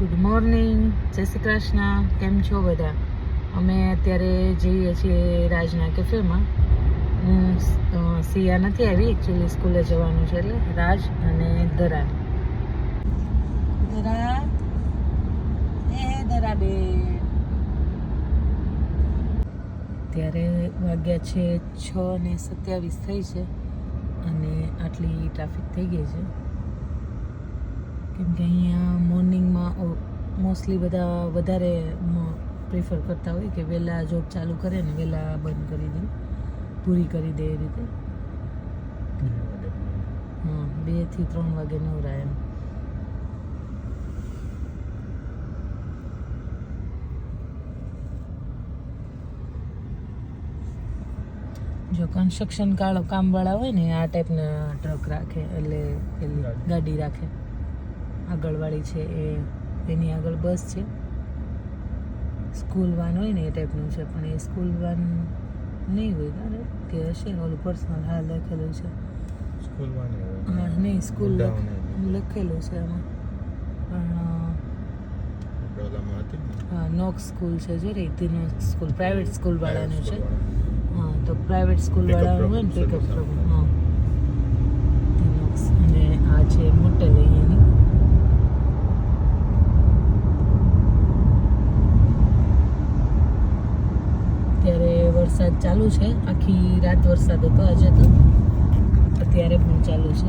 Good morning જય શ્રી કૃષ્ણ. કેમ છો બધા? અમે અત્યારે જઈએ છીએ રાજના કેફેમાં હું સિયા નથી આવી એકચ્યુઅલી સ્કૂલે જવાનું છે એટલે રાજ અને દરા. દરા? એ દરા બે ત્યારે વાગ્યા છે છ ને સત્યાવીસ થઈ છે અને આટલી ટ્રાફિક થઈ ગઈ છે. કેમ કે અહીંયા મોર્નિંગમાં મોસ્ટલી બધા વધારે પ્રિફર કરતા હોય કે વહેલા જોબ ચાલુ કરે ને વહેલા બંધ કરી દે પૂરી કરી દે એ રીતે. હા બેથી ત્રણ વાગે નવરાય એમ. જો કન્સ્ટ્રક્શન કાળો કામવાળા હોય ને આ ટાઈપના ટ્રક રાખે એટલે પેલી ગાડી રાખે. આગળવાળી છે એ એની આગળ બસ છે. સ્કૂલ વાન હોય ને એ ટાઈપનું છે પણ એ સ્કૂલ વાન નહીં હોય તારે કે હશે ઓલું પર્સનલ હા લખેલું છે. નહીં હા નહીં સ્કૂલ લખેલું છે એમાં પણ ને. હા નોક સ્કૂલ છે જો રે નોક સ્કૂલ પ્રાઇવેટ સ્કૂલ વાળાનું છે. હા તો પ્રાઇવેટ સ્કૂલ વાળાનું હોય ને પિકઅપ પ્રોગ્રામ હા. અને આ છે મોટેલ અહીંયાની અત્યારે વરસાદ ચાલુ છે. આખી રાત વરસાદ હતો, આજે તો. અત્યારે પણ ચાલુ છે.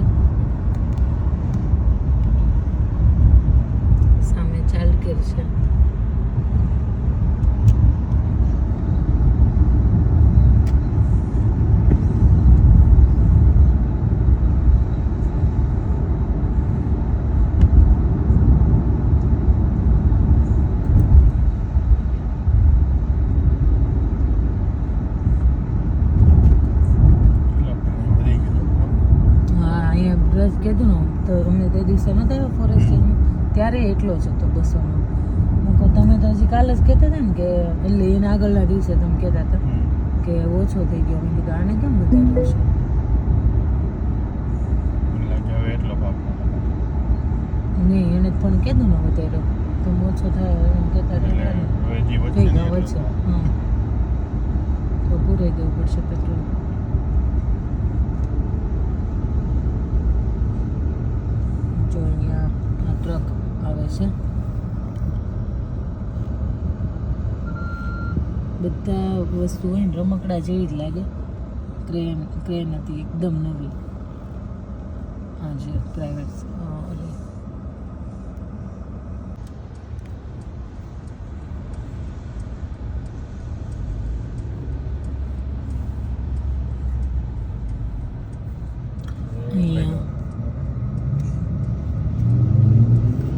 સામે ચાલકીર છે કેટલા પાણી ભરી ગયું. હા અહીંયા બ્રજ કીધું ને તો અમે તે દિવસે નતા આવ્યા ફોરેસ્ટનું ત્યારે એટલો જ હતો બસોનો હું કહું તમે તો હજી કાલે જ કહેતા હતા ને કે એટલે એના આગળના દિવસે તમે કહેતા હતા કે ઓછો થઈ ગયો. મેં કીધું આને કેમ વધારે લાગે. નહીં એને પણ કીધું ને વધારે. તો ઓછો થાય એમ કહેતા હતા થઈ ગયો વચ્ચે. હા. તો પૂરાઈ દેવું પડશે પેટ્રોલ જો અહીંયા ટ્રક આવે છે. બધા વસ્તુ હોય ને રમકડા જેવી જ લાગે. ક્રેન ક્રેન હતી એકદમ નવી. હા, જે પ્રાઇવેટ ઓલી અહીંયા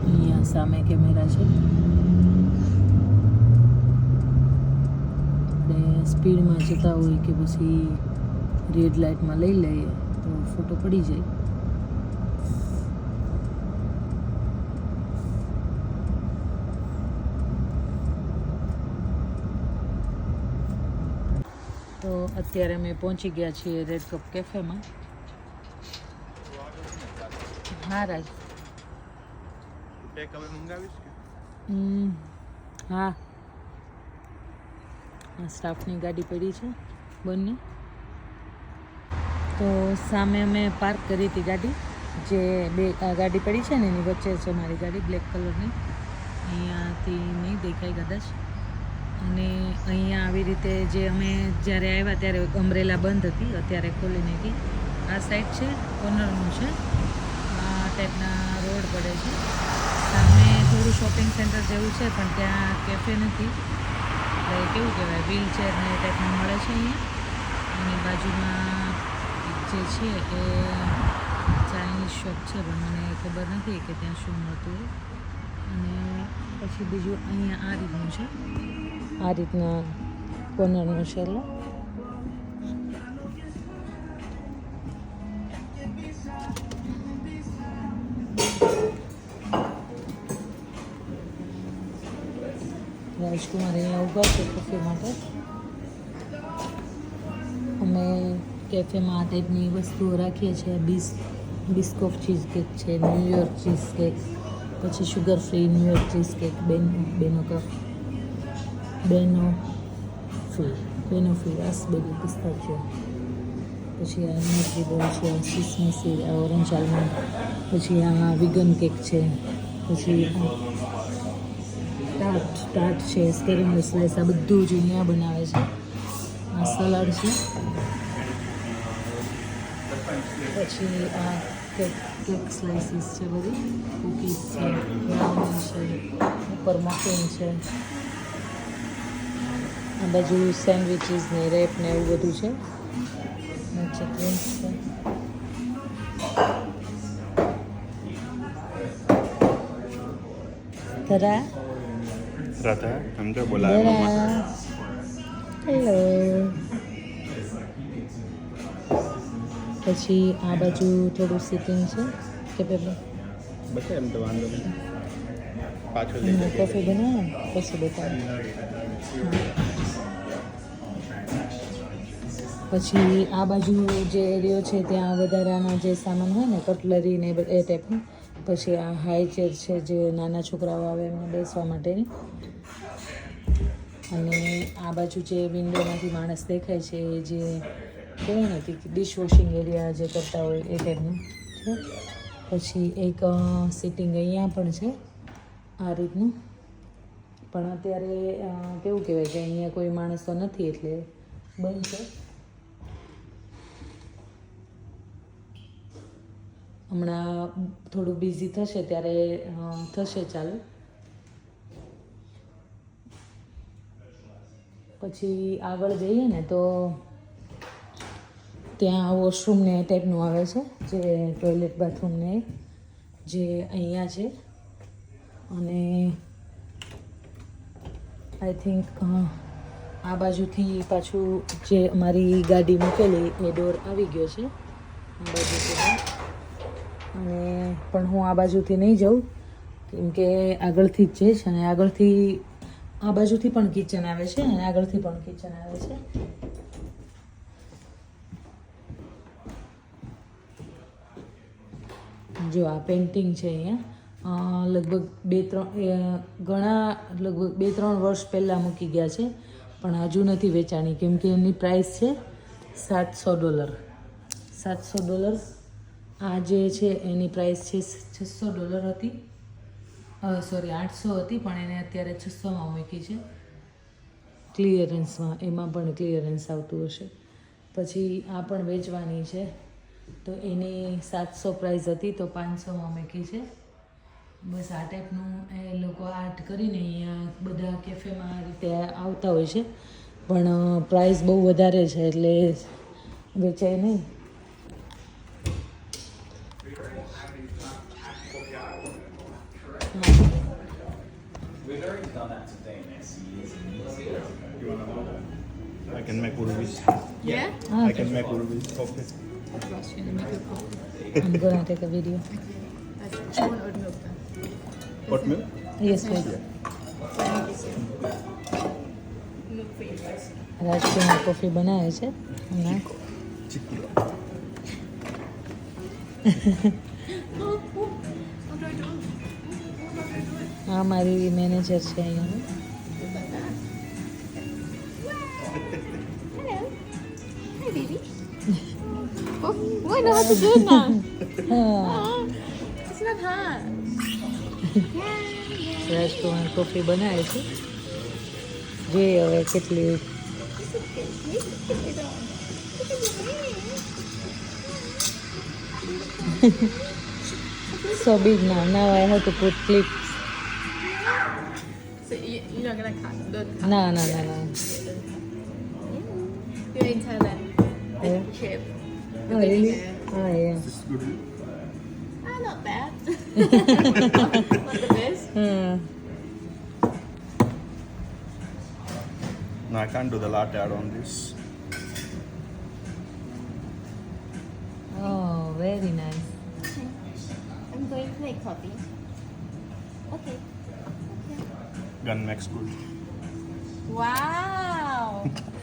અહીંયા સામે કેમેરા છે આપણે સ્પીડમાં જતા હોય કે પછી રેડ લાઇટમાં લઈ લઈએ તો ફોટો પડી જાય. તો અત્યારે અમે પહોંચી ગયા છીએ રેડ કપ કેફેમાં હા રાજ ટેક હવે મંગાવીશ કે? હમ, હા. આ સ્ટાફની ગાડી પડી છે, બંને. તો સામે અમે પાર્ક કરી હતી ગાડી, જે બે ગાડી પડી છે ને, એની વચ્ચે છે મારી ગાડી બ્લેક કલરની અહીંયાથી નહીં દેખાય કદાચ. અને અહીંયા આવી રીતે જે અમે જ્યારે આવ્યા ત્યારે અમરેલા બંધ હતી, અત્યારે ખોલી નાખી આ સાઈડ છે કોર્નરનું છે. આ ટાઈપના રોડ પડે છે. સામે થોડું શોપિંગ સેન્ટર જેવું છે, પણ ત્યાં કેફે નથી. એટલે કેવું કહેવાય વ્હીલચેર ને એ ટાઈપનું મળે છે અહીંયા. એની બાજુમાં જે છે એ ચાઇનીઝ શોપ છે, પણ મને ખબર નથી કે ત્યાં શું મળતું અને પછી બીજું અહીંયા આ રીતનું છે. આ રીતના કોર્નરનું છે એટલે. રાજકુમાર અહીંયા ઊભા છે કોફી માટે અમે કેફેમાં આ ટાઈપની વસ્તુઓ રાખીએ છીએ બીસ બિસ્કોફ ચીઝ કેક છે ન્યુયોર્ક ચીઝ કેક પછી sugar free New York cheese cake બેન બેનો કપ બેનો ફ્રી બેનો ફ્રી રાસબેરી પિસ્તાચિયો પછી આ એનર્જી બોલ છે આ સિસમી સીડ આ ઓરેન્જ આલમંડ પછી આ વિગન કેક છે પછી ટાટ છે સ્કેરિંગ સ્લાઇસ આ બધું જ અહીંયા બનાવે છે. આ સલાડ છે. પછી આ કેક કેક સ્લાઇસીસ છે બધી. કૂકીઝ છે, બ્રાઉની છે, ઉપર મફિન છે. આ બાજુ સેન્ડવિચીસ ને રેપ ને એવું બધું છે. નીચે છે. તરા રાધા સમજો બોલાવે હેલો પછી આ બાજુ થોડું સિટિંગ છે કે પેલું? બસ એમ તો વાંધો નહીં પાછો લઈ જાય કોફી બનાવે પછી બતાવે. પછી આ બાજુ જે એરિયો છે ત્યાં વધારાના જે સામાન હોય ને કટલરી ને એ ટાઈપનું પછી આ હાઈ ચેર છે જે નાના છોકરાઓ આવે એમને બેસવા માટેની. અને આ બાજુ જે વિન્ડોમાંથી માણસ દેખાય છે, એ જે કોણ હતી ડિશવોશિંગ એરિયા જે કરતા હોય એ ટાઈપનું છે. પછી એક સિટિંગ અહીંયા પણ છે, આ રીતનું. પણ અત્યારે કેવું કહેવાય કે અહીંયા કોઈ માણસો નથી એટલે બંધ છે. હમણાં થોડું બિઝી થશે ત્યારે થશે ચાલુ. પછી આગળ જઈએ ને તો ત્યાં વોશરૂમ ને ટાઈપનું આવે છે, જે ટોયલેટ બાથરૂમ ને જે અહીંયા છે. અને આઈ થિંક આ બાજુથી પાછું જે અમારી ગાડી મૂકેલી એ ડોર આવી ગયો છે, આ બાજુથી. અને પણ હું આ બાજુથી નહીં જાઉં, કેમ કે આગળથી જ જઈશ અને આગળથી આ બાજુથી પણ કિચન આવે છે અને આગળથી પણ કિચન આવે છે. જો આ પેઇન્ટિંગ છે અહીંયા. લગભગ બે, ત્રણ ઘણા, લગભગ બે, ત્રણ વર્ષ પહેલાં મૂકી ગયા છે. પણ હજુ નથી વેચાણી, કેમ કે એની પ્રાઇસ છે સાતસો ડોલર. સાતસો ડોલર. આ જે છે, એની પ્રાઇસ છે છસો ડોલર હતી. સોરી આઠસો હતી, પણ એને અત્યારે છસોમાં મૂકી છે. ક્લિયરન્સમાં એમાં પણ ક્લિયરન્સ આવતું હશે. પછી આ પણ વેચવાની છે. તો એની સાતસો પ્રાઇસ હતી, તો પાંચસોમાં મૂકી છે. બસ આ ટાઈપનું એ લોકો આર્ટ કરીને અહીંયા બધા કેફેમાં આ રીતે આવતા હોય છે. પણ પ્રાઇસ બહુ વધારે છે, એટલે વેચાય નહીં. can make Urvis. Yeah? હા I can make Urvis coffee. Trust you to make a coffee. I'm gonna take a video. Do you want oat milk then? Hot milk? Yes, please. Thank you, sir. Milk for you guys. Rajkumar coffee બનાવે છે હમણાં Chicky. Oh, oh. How do I do it? How do I do it? આ મારી manager છે અહીંયાનું baby. oh, oh, I know how to do it now. હા Oh, it's not hard. Yeah, yeah. Rajkumar coffee બનાવે છે જોઈએ હવે કેટલી This is good. This is good. Look at your hair. so big now now I have to put clips So you, you're not gonna cut the cut. no no no no You're in Thailand. the Yeah. trip. oh really oh yeah This good. Ah, not bad. not the best. hmm. No, I can't do the latte art on this. oh very nice I'm going to make coffee. Okay. Okay. Gun makes good. Wow.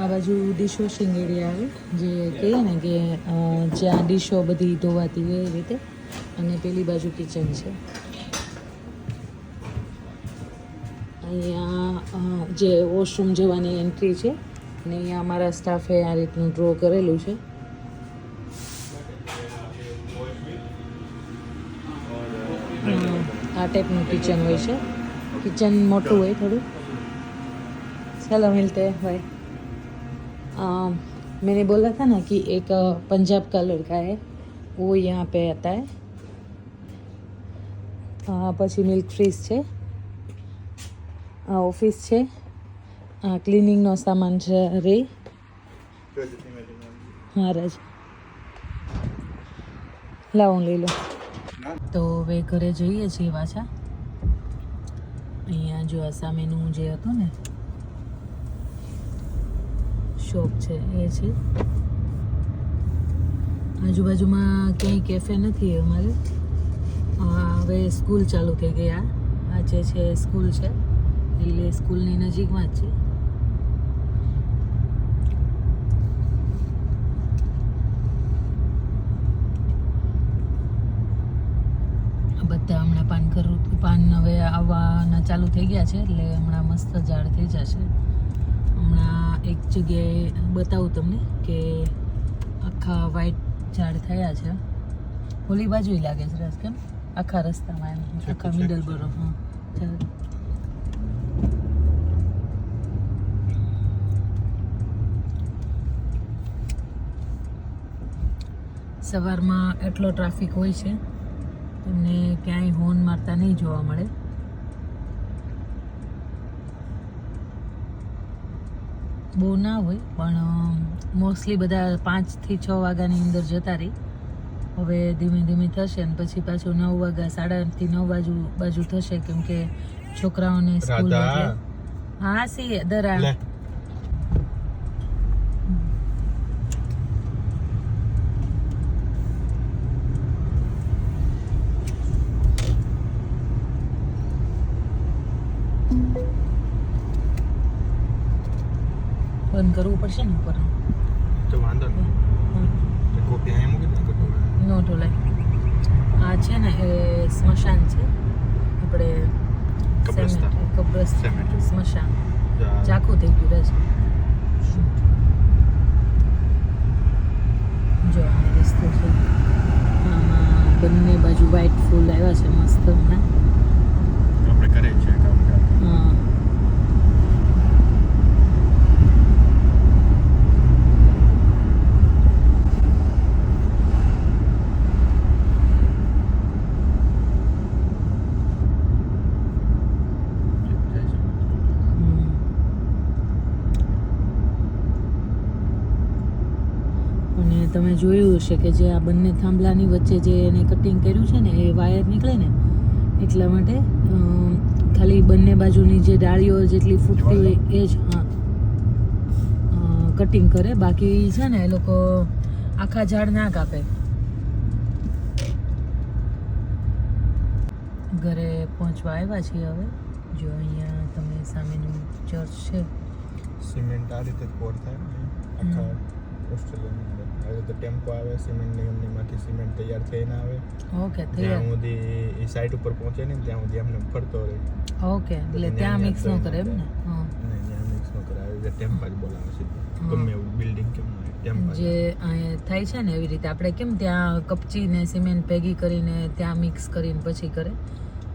આ બાજુ ડીશો શિંગેડી આવે, જે કહીએ ને કે જ્યાં ડીશો બધી ધોવાતી હોય એ રીતે, અને પેલી બાજુ કિચન છે. અહીંયા જે વોશરૂમ જવાની એન્ટ્રી છે, અને અહીંયા અમારા સ્ટાફે આ રીતનું ડ્રો કરેલું છે. આ ટાઈપનું કિચન હોય છે. કિચન મોટું હોય થોડું. ચાલો, મિલતે હોય मैंने बोला था ना कि एक अ, पंजाब का लड़का है वो यहाँ पे आता है અ, પછી મિલ્ક ફ્રીઝ છે આ ઓફિસ છે આ ક્લિનિંગનો સામાન છે રે હા રાજ લાવો હું લઈ લો તો હવે ઘરે જઈએ છીએ પાછા અહીંયા જો આ સામેનું જે હતું ને શોપ છે, એ છે. આજુબાજુમાં ક્યાંય કેફે નથી અમારે. હવે સ્કૂલ ચાલુ થઈ ગયા આ. જે છે સ્કૂલ છે. એટલે સ્કૂલની નજીકમાં જ છે. બધા હમણાં પાન કરું પાન હવે આવવાના ચાલુ થઈ ગયા છે, એટલે હમણાં મસ્ત ઝાડ થઈ જશે. હમણાં એક જગ્યાએ બતાવું તમને કે આખા વ્હાઈટ ઝાડ થયા છે ઓલી બાજુ લાગે છે રસ કેમ આખા રસ્તામાં એમ આખા મિડલ. બરો હા. સવારમાં એટલો ટ્રાફિક હોય છે તમને ક્યાંય હોર્ન મારતા નહીં જોવા મળે બહુ ના હોય પણ મોસ્ટલી બધા પાંચથી છ વાગ્યાની અંદર જતા રહી હવે ધીમે ધીમે થશે અને પછી પાછું નવ વાગ્યા સાડા આઠથી નવ બાજુ બાજુ થશે કેમ કે છોકરાઓને સ્કૂલ હા સી દરા બંધ કરવું પડશે ને ઉપર તો વાંધો નહીં. કોપી અહીંયા મૂકી દે. નો ઢોલાય આ છે ને એ સ્મશાન છે. આપણે કબ્રસ્તાન. કબ્રસ્તાન. સ્મશાન. ચાકુ થઈ ગયું રસ. જો આ રસ્તો છે. બંને બાજુ વ્હાઈટ ફૂલ આવ્યા છે મસ્ત હમણાં આપણે કરે છે કામ હા હમ. અને તમે જોયું હશે કે જે આ બંને થાંભલાની વચ્ચે જે એને કટિંગ કર્યું છે ને એ વાયર નીકળે ને એટલા માટે ખાલી બંને બાજુની જે ડાળીઓ જેટલી ફૂટતી હોય એ જ હા. કટિંગ કરે. બાકી છે ને એ લોકો આખા ઝાડ ના કાપે. ઘરે પહોંચવા આવ્યા છીએ હવે. જો અહીંયા તમે સામેનું ચર્ચ છે. સિમેન્ટ આ રીતે પોર થાય ને આખા ઓસ્ટ્રેલિયાની અંદર. આવી તો ટેમ્પો આવે સિમેન્ટની કંપનીમાંથી સિમેન્ટ તૈયાર થઈને આવે. ઓકે તૈયાર સુધી એ સાઈટ ઉપર પહોંચે ને ત્યાં સુધી એમને ફરતો રહે. ઓકે એટલે ત્યાં મિક્સ ન કરે એમ ને? હા. ત્યાં મિક્સ ન કરે. આવી રીતે ટેમ્પા જ બોલાવે છે. ગમે એવું બિલ્ડિંગ કેમ જ. થાય છે ને એવી રીતે આપણે કેમ ત્યાં કપચીને સિમેન્ટ ભેગી કરીને ત્યાં મિક્સ કરીને પછી કરે?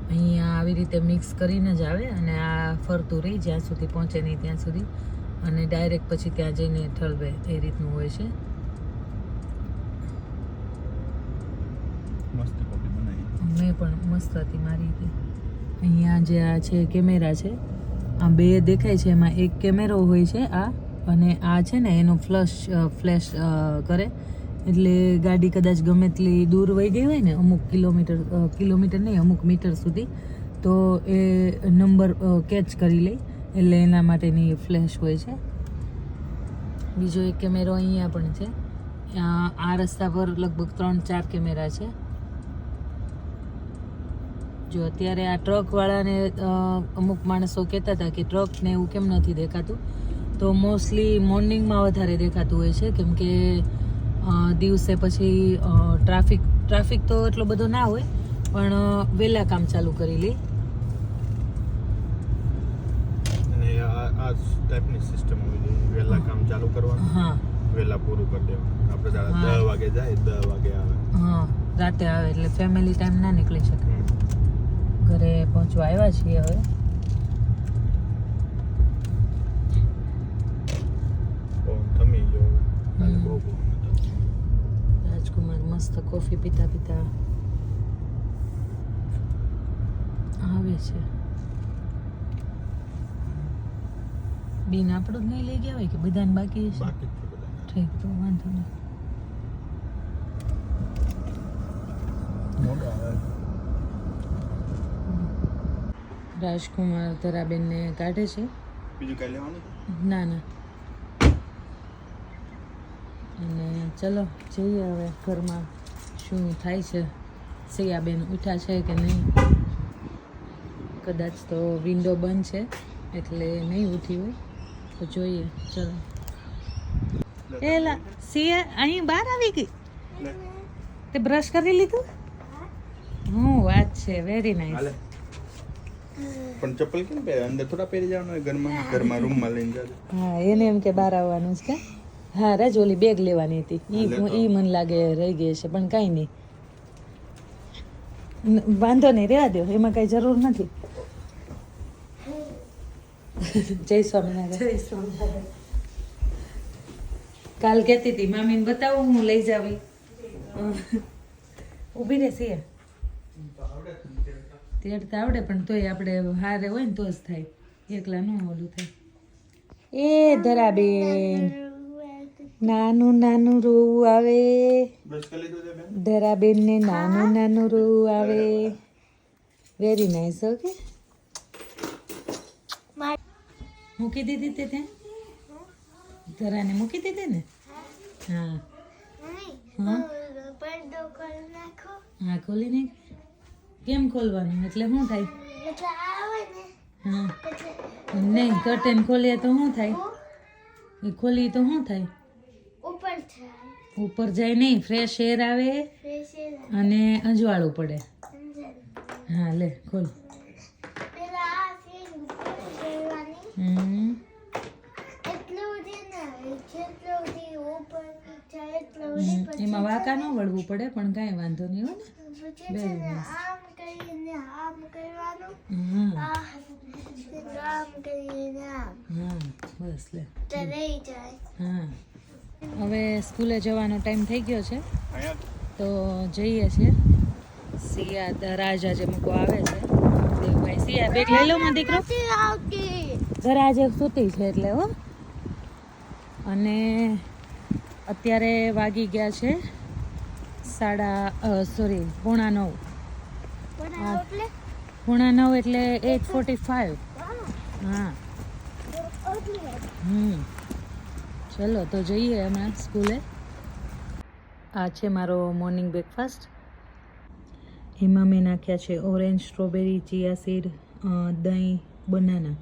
અહીંયા આવી રીતે મિક્સ કરીને જ આવે અને આ ફરતું રહી જ્યાં સુધી પહોંચે નહીં ત્યાં સુધી. અને ડાયરેક્ટ પછી ત્યાં જઈને ઠલવે એ રીતનું હોય છે. મસ્ત કોફી બનાવી મેં પણ મસ્ત હતી મારી હતી. અહીંયા જે આ છે કેમેરા છે, આ બે દેખાય છે, એમાં એક કેમેરો હોય છે આ, અને આ છે ને એનો ફ્લશ ફ્લેશ કરે. એટલે ગાડી કદાચ ગમે તેટલી દૂર વહી ગઈ હોય ને, અમુક કિલોમીટર કિલોમીટર નહીં, અમુક મીટર સુધી, તો એ નંબર કેચ કરી લે. એટલે એના માટેની ફ્લેશ હોય છે. બીજો એક કેમેરો અહીંયા પણ છે. આ રસ્તા પર લગભગ ત્રણ ચાર કેમેરા છે. જો અત્યારે આ ટ્રકવાળાને અમુક માણસો કહેતા હતા કે ટ્રકને એવું કેમ નથી દેખાતું? તો મોસ્ટલી મોર્નિંગમાં વધારે દેખાતું હોય છે કેમ કે દિવસે પછી ટ્રાફિક ટ્રાફિક તો એટલો બધો ના હોય પણ વહેલા કામ ચાલુ કરી લે. આ આ ટાઈપની સિસ્ટમ હોવી જોઈએ વહેલા કામ ચાલુ કરવાનું હા. વહેલા પૂરું કરી દેવાનું. આપણે હા. દસ વાગે જાય દસ વાગે આવે. હા રાતે આવે એટલે ફેમિલી ટાઈમ ના નીકળી શકે. ઘરે પહોંચવા આવ્યા છીએ હવે. રાજકુમાર મસ્ત કોફી પીતા પીતા આવે છે. બીન આપણું જ નહીં લઈ ગયા હોય કે બધાને બાકી છે? ઠીક તો વાંધો નહીં. મોટો આવે. રાજકુમાર ધરાબેનને કાઢે છે. બીજું કઈ લેવાનું ના ના. અને ચલો જઈએ હવે ઘરમાં શું થાય છે. સિયાબેન ઉઠ્યા છે કે નહીં? કદાચ તો વિન્ડો બંધ છે એટલે નહીં ઉઠી હોય. તો જોઈએ ચલો. એલા સિયા અહીં બહાર આવી ગઈ? તે બ્રશ કરી લીધું? હું. વાત છે વેરી. નાઇસ પણ ચપ્પલ કેમ પહેરે અંદર થોડા પહેરી જવાનું ઘરમાં? ઘરમાં રૂમમાં લઈને જાજો. હા એને એમ કે બહાર આવવાનું છે. કે હા રાજ ઓલી બેગ લેવાની હતી. ઈ હા, ઈ મને લાગે રહી ગઈ છે પણ કાંઈ નહીં. વાંધો નહીં રહેવા દો એમાં કઈ જરૂર નથી. જય સ્વામિનારાયણ. કાલ કહેતી હતી મામીને બતાવું હું લઈ જાવી. ઊભી રહે સિયા તેડતા આવડે પણ તોય આપણે હારે હોય ને તો જ થાય. એકલા ન ઓલું થાય. એ ધરાબેન નાનું નાનું રોવું આવે. બ્રશ કરી લીધું છે બેન? ને નાનું નાનું રોવું આવે. વેરી નાઇસ ઓકે મૂકી દીધી તે ત્યાં? ધરાને મૂકી દીધી ને? હા. હા. હા? ખોલી ને કેમ ખોલવાનું? એટલે શું થાય? હા. નહીં કર્ટેન ખોલીએ તો શું થાય? એ ખોલીએ તો શું થાય? ઉપર થાય ઉપર જાય નહીં ફ્રેશ એર આવે અને અજવાળું પડે. હા લે ખોલ. એમાં વાંકા ન વળવું પડે પણ કાંઈ વાંધો નહીં હો પછી છે ને કરીને આમ કરવાનું. આમ કરીને આમ. હા બસ લે. તો રહી જાય. હા હવે સ્કૂલે જવાનો ટાઈમ થઈ ગયો છે. તો જઈએ છીએ. સિયા રાજા જે મૂકો આવે છે. દેવભાઈ સિયા બેગ લઈ લો માં દીકરો. નથી ઘરે આજે સૂતી છે એટલે હો. અને અત્યારે વાગી ગયા છે સાડા સોરી પોણા નવ. પણ નવ એટલે એટ ફોર્ટી ફાઇવ હા. હમ. ચલો તો જઈએ અમે સ્કૂલે. આ છે મારો મોર્નિંગ બ્રેકફાસ્ટ એમાં મેં નાખ્યા છે ઓરેન્જ સ્ટ્રોબેરી ચિયા સીડ દહીં બનાના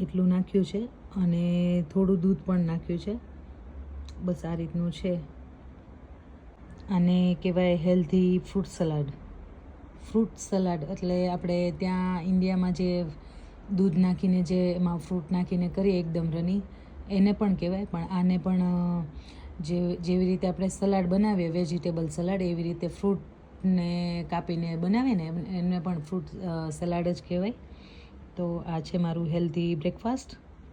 એટલું નાખ્યું છે અને થોડું દૂધ પણ નાખ્યું છે. બસ આ રીતનું છે. આને કહેવાય healthy fruit salad fruit salad એટલે આપણે ત્યાં ઇન્ડિયામાં જે દૂધ નાખીને જે એમાં ફ્રૂટ નાખીને કરીએ એકદમ રની એને પણ કહેવાય. પણ આને પણ જે, જેવી રીતે આપણે સલાડ બનાવીએ વેજીટેબલ સલાડ, એવી રીતે ફ્રૂટને કાપીને બનાવીએ ને એમને પણ ફ્રૂટ સલાડ જ કહેવાય. તો આ છે મારું હેલ્ધી બ્રેકફાસ્ટ